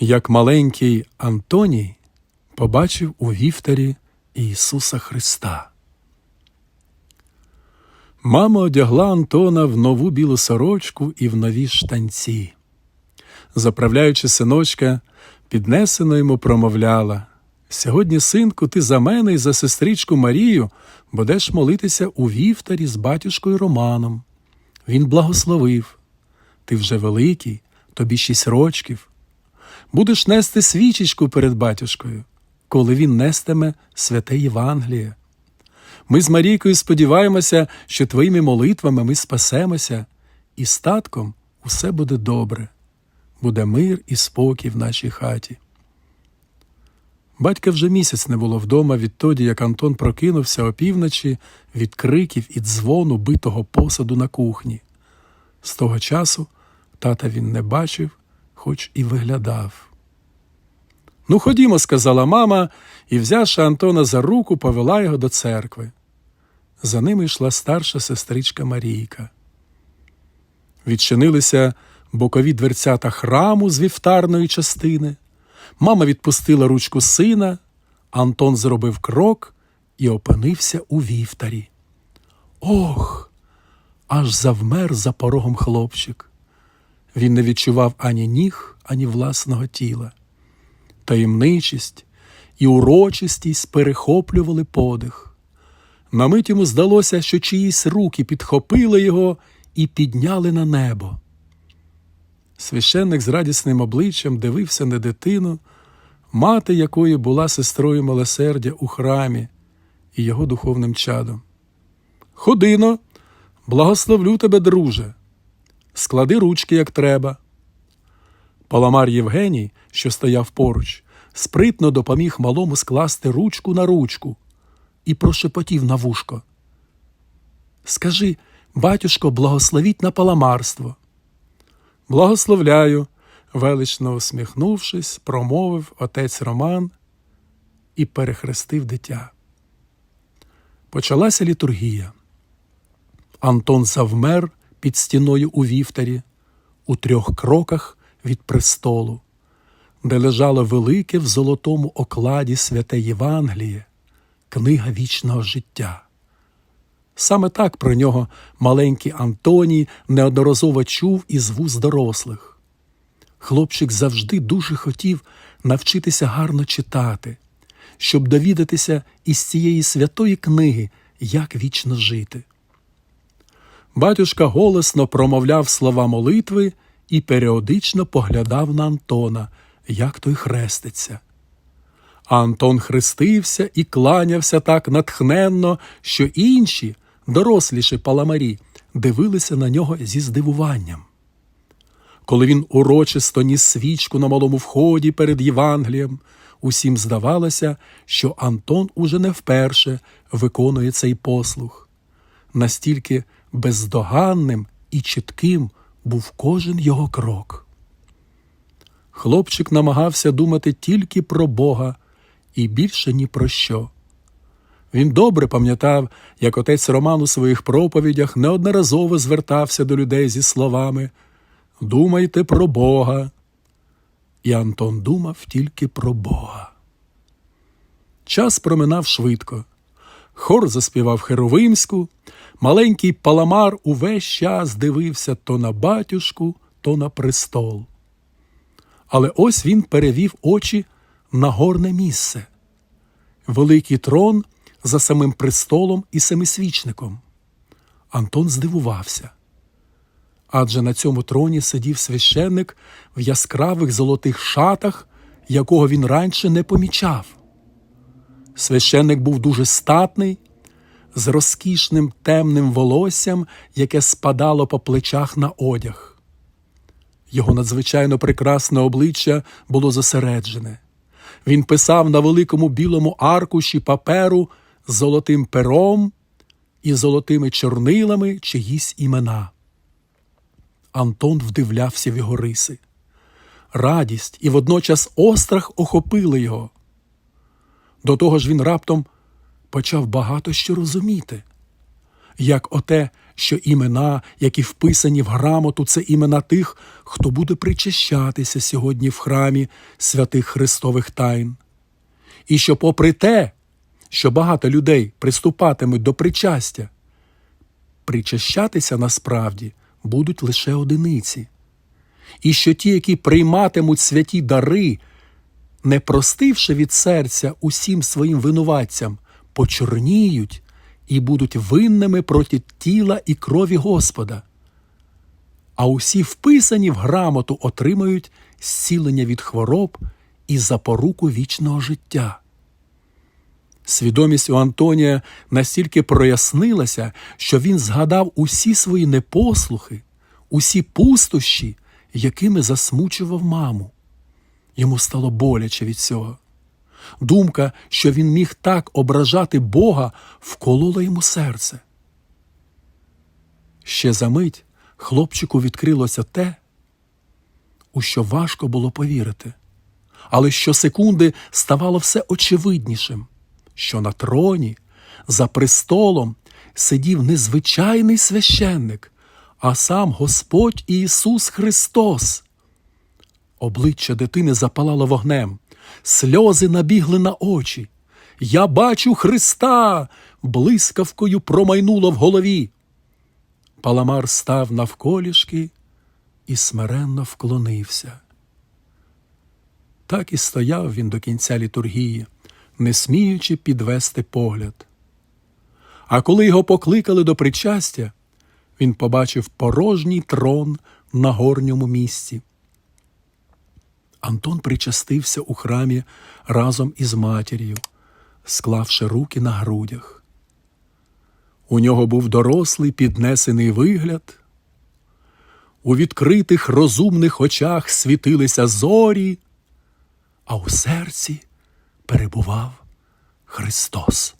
як маленький Антоній побачив у вівтарі Ісуса Христа. Мама одягла Антона в нову білу сорочку і в нові штанці. Заправляючи синочка, піднесено йому промовляла Сьогодні, синку, ти за мене і за сестричку Марію будеш молитися у вівтарі з батюшкою Романом. Він благословив. Ти вже великий, тобі шість рочків. Будеш нести свічечку перед батюшкою, коли він нестиме святе Євангеліє. Ми з Марійкою сподіваємося, що твоїми молитвами ми спасемося, і статком усе буде добре, буде мир і спокій в нашій хаті. Батька вже місяць не було вдома відтоді, як Антон прокинувся опівночі від криків і дзвону битого посаду на кухні. З того часу тата він не бачив, хоч і виглядав. Ну, ходімо, сказала мама, і, взявши Антона за руку, повела його до церкви. За ними йшла старша сестричка Марійка. Відчинилися бокові дверцята храму з вівтарної частини. Мама відпустила ручку сина, Антон зробив крок і опинився у вівтарі. Ох! Аж завмер за порогом хлопчик. Він не відчував ані ніг, ані власного тіла. Таємничість і урочистість перехоплювали подих. На мить йому здалося, що чиїсь руки підхопили його і підняли на небо. Священник з радісним обличчям дивився на дитину, мати якої була сестрою милосердя у храмі і його духовним чадом. Ходино, благословлю тебе, друже, склади ручки, як треба. Паламар Євгеній, що стояв поруч, спритно допоміг малому скласти ручку на ручку і прошепотів на вушко. Скажи, батюшко, благословіть на паламарство. Благословляю, велично усміхнувшись, промовив отець Роман і перехрестив дитя. Почалася літургія. Антон завмер під стіною у вівтарі, у трьох кроках від престолу, де лежало велике в золотому окладі святе Євангеліє, книга вічного життя. Саме так про нього маленький Антоній неодноразово чув із вуз дорослих. Хлопчик завжди дуже хотів навчитися гарно читати, щоб довідатися із цієї святої книги, як вічно жити. Батюшка голосно промовляв слова молитви і періодично поглядав на Антона, як той хреститься. Антон хрестився і кланявся так натхненно, що інші, доросліші паламарі, дивилися на нього зі здивуванням. Коли він урочисто ніс свічку на малому вході перед Євангелієм, усім здавалося, що Антон уже не вперше виконує цей послуг. Настільки бездоганним і чітким був кожен його крок. Хлопчик намагався думати тільки про Бога і більше ні про що. Він добре пам'ятав, як отець Роман у своїх проповідях неодноразово звертався до людей зі словами Думайте про Бога. І Антон думав тільки про Бога. Час проминав швидко. Хор заспівав Херовимську, маленький паламар увесь час дивився то на батюшку, то на престол. Але ось він перевів очі на горне місце, великий трон за самим престолом і семисвічником. Антон здивувався. Адже на цьому троні сидів священник в яскравих золотих шатах, якого він раніше не помічав. Священник був дуже статний, з розкішним темним волоссям, яке спадало по плечах на одяг. Його надзвичайно прекрасне обличчя було зосереджене. Він писав на великому білому аркуші паперу з золотим пером і золотими чорнилами чиїсь імена. Антон вдивлявся в його риси. Радість і водночас острах охопили його. До того ж він раптом почав багато що розуміти. як оте, що імена, які вписані в грамоту, це імена тих, хто буде причащатися сьогодні в храмі святих Христових тайн. І що, попри те, що багато людей приступатимуть до причастя, причащатися насправді будуть лише одиниці, і що ті, які прийматимуть святі дари, не простивши від серця усім своїм винуватцям, почорніють і будуть винними проти тіла і крові Господа. А усі вписані в грамоту отримають зцілення від хвороб і запоруку вічного життя. Свідомість у Антонія настільки прояснилася, що він згадав усі свої непослухи, усі пустощі, якими засмучував маму. Йому стало боляче від цього. Думка, що він міг так ображати Бога, вколола йому серце. Ще за мить хлопчику відкрилося те, у що важко було повірити, але щосекунди ставало все очевиднішим, що на троні, за престолом, сидів не звичайний священник, а сам Господь Ісус Христос. Обличчя дитини запалало вогнем, сльози набігли на очі. Я бачу Христа. блискавкою промайнуло в голові. Паламар став навколішки і смиренно вклонився. Так і стояв він до кінця літургії, не сміючи підвести погляд. А коли його покликали до причастя, він побачив порожній трон на горньому місці. Антон причастився у храмі разом із матір'ю, склавши руки на грудях. У нього був дорослий піднесений вигляд. У відкритих розумних очах світилися зорі, а у серці перебував Христос.